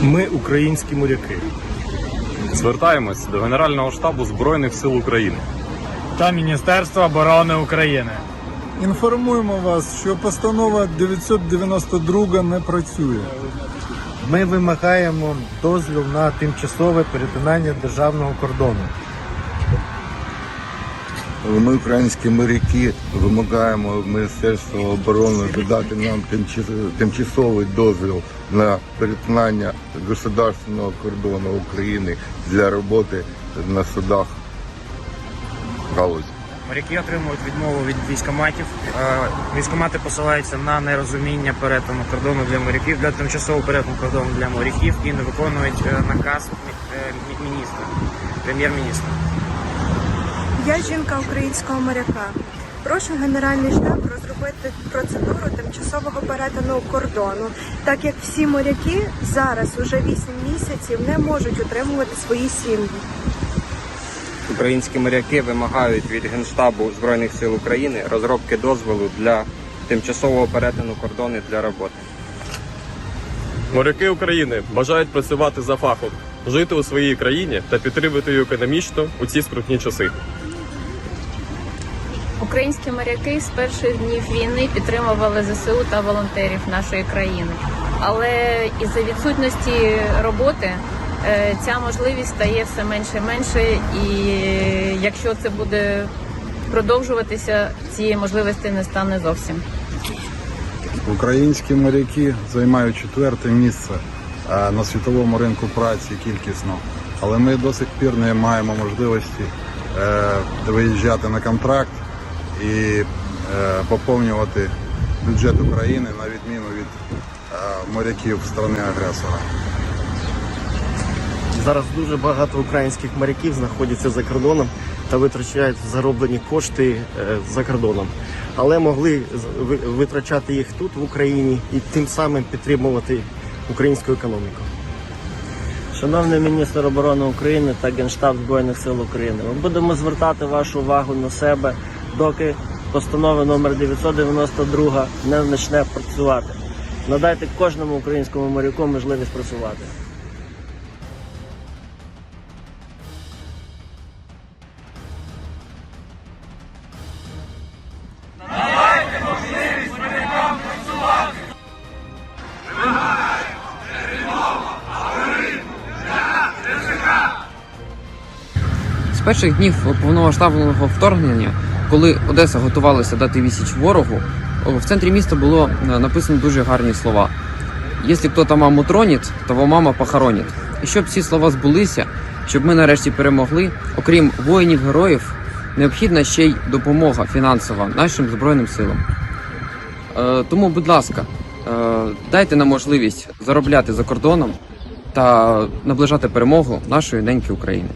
Ми українські моряки. Звертаємось до Генерального штабу Збройних сил України. та Міністерства оборони України. Інформуємо вас, що постанова 992 не працює. Ми вимагаємо дозвіл на тимчасове перетинання державного кордону. Ми, українські моряки, вимагаємо в Міністерства оборони додати нам тимчасовий дозвіл на перетинання государственного кордону України для роботи на судах галузі. Моряки отримують відмову від військоматів. Е, Військомати посилаються на нерозуміння перетину кордону для моряків, для тимчасового перетину кордону для моряків і не виконують е, наказ е, мі- міністра, прем'єр-міністра. Я жінка українського моряка. Прошу Генеральний штаб розробити процедуру тимчасового перетину кордону, так як всі моряки зараз уже 8 місяців не можуть утримувати свої сім'ї. Українські моряки вимагають від Генштабу Збройних сил України розробки дозволу для тимчасового перетину кордону для роботи. Моряки України бажають працювати за фахом, жити у своїй країні та підтримувати її економічно у ці скрутні часи. Українські моряки з перших днів війни підтримували ЗСУ та волонтерів нашої країни. Але із-за відсутності роботи е, ця можливість стає все менше і менше. І якщо це буде продовжуватися, цієї можливості не стане зовсім. Українські моряки займають четверте місце е, на світовому ринку праці кількісно, але ми до сих пір не маємо можливості е, виїжджати на контракт і е, поповнювати бюджет України на відміну від е, моряків країни агресора. Зараз дуже багато українських моряків знаходяться за кордоном та витрачають зароблені кошти е, за кордоном, але могли витрачати їх тут в Україні і тим самим підтримувати українську економіку. Шановний міністр оборони України та Генштаб Збройних сил України, ми будемо звертати вашу увагу на себе, доки постанова номер 992 не почне працювати. Надайте кожному українському моряку можливість працювати. З перших днів повномасштабного вторгнення, коли Одеса готувалася дати відсіч ворогу, в центрі міста було е, написано дуже гарні слова. Якщо хто-то маму тронить, то мама похоронить. І щоб ці слова збулися, щоб ми нарешті перемогли, окрім воїнів-героїв, необхідна ще й допомога фінансова нашим Збройним силам. Е, Тому, будь ласка, е, дайте нам можливість заробляти за кордоном та наближати перемогу нашої неньки України.